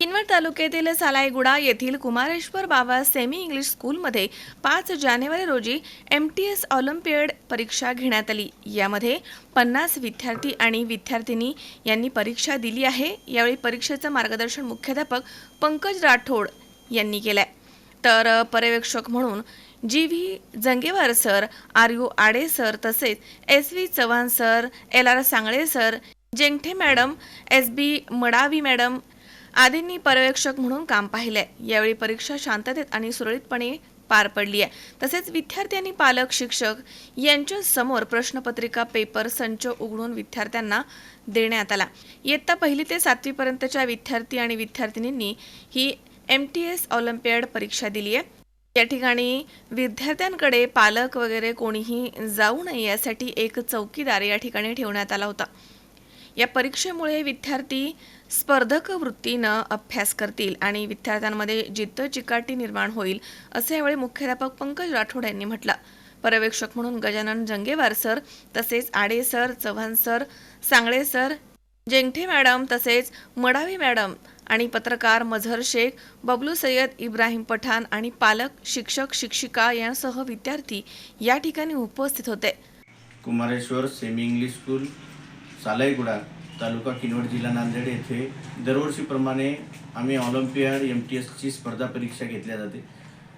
किनवट तालुक्यातील सालायगुडा येथील कुमारेश्वर बाबा सेमी इंग्लिश स्कूलमध्ये पाच जानेवारी रोजी एम टी एस ऑलिम्पियड परीक्षा घेण्यात आली. यामध्ये पन्नास विद्यार्थी आणि विद्यार्थिनी यांनी परीक्षा दिली आहे. यावेळी परीक्षेचं मार्गदर्शन मुख्याध्यापक पंकज राठोड यांनी केलंय. तर पर्यवेक्षक म्हणून G V Jangewar sir R U Ade sir तसेच S V Chavan sir L R Sangle sir Jengathe madam S B Madavi madam आदींनी पर्यवेक्षक म्हणून काम पाहिले यावेळी परीक्षा शांततेत आणि सुरळीतपणे पार पडली आहे. तसेच विद्यार्थी आणि पालक शिक्षक यांच्या समोर प्रश्नपत्रिका पेपर संच उघडून विद्यार्थ्यांना देण्यात आला. इयत्ता पहिली ते सातवीपर्यंतच्या विद्यार्थी आणि विद्यार्थिनींनी ही एम टी एस ऑलिम्पियड परीक्षा दिली आहे. या ठिकाणी विद्यार्थ्यांकडे पालक वगैरे कोणीही जाऊ नये यासाठी एक चौकीदार या ठिकाणी ठेवण्यात आला होता. या परीक्षेमुळे विद्यार्थी स्पर्धक वृत्तीनं अभ्यास करतील आणि विद्यार्थ्यांमध्ये जिद्द चिकाटी निर्माण होईल असे यावेळी मुख्याध्यापक पंकज राठोड यांनी म्हटलं. पर्यवेक्षक म्हणून गजानन जंगेवार सर तसेच Ade sir Chavan sir Sangle sir Jengathe madam तसेच मडावी मॅडम आणि पत्रकार मझहर शेख बबलू सय्यद इब्राहिम पठाण आणि पालक शिक्षक शिक्षिका यांसह विद्यार्थी या ठिकाणी उपस्थित होते. Kumareshwar semi English school Salaiguda taluka Kinwat जिल्हा नांदेड येथे दरवर्षीप्रमाणे आम्ही ऑलिम्पियाड एम टी एसची स्पर्धा परीक्षा घेतल्या जाते.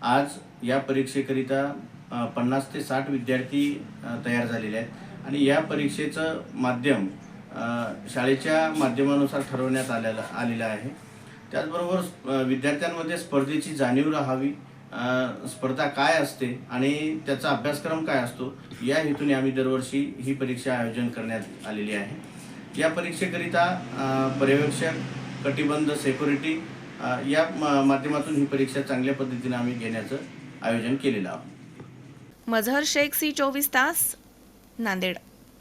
आज या परीक्षेकरिता पन्नास ते साठ विद्यार्थी तयार झालेले आहेत. आणि या परीक्षेचं माध्यम शाळेच्या माध्यमानुसार ठरवण्यात आलेलं आलेलं आहे. त्याचबरोबर विद्यार्थ्यांमध्ये स्पर्धेची जाणीव राहावी स्पर्धा काय असते आणि त्याचा अभ्यासक्रम काय असतो या हेतूने आम्ही दरवर्षी ही परीक्षा आयोजन करण्यात आलेली आहे. या परीक्षेकरिता पर्यवेक्षक कटिबंध सेक्युरिटी या माध्यमातून ही परीक्षा चांगल्या पद्धतीने आम्ही घेण्याचं आयोजन केलेलं आहोत. मझहर शेख सी चोवीस तास नांदेड.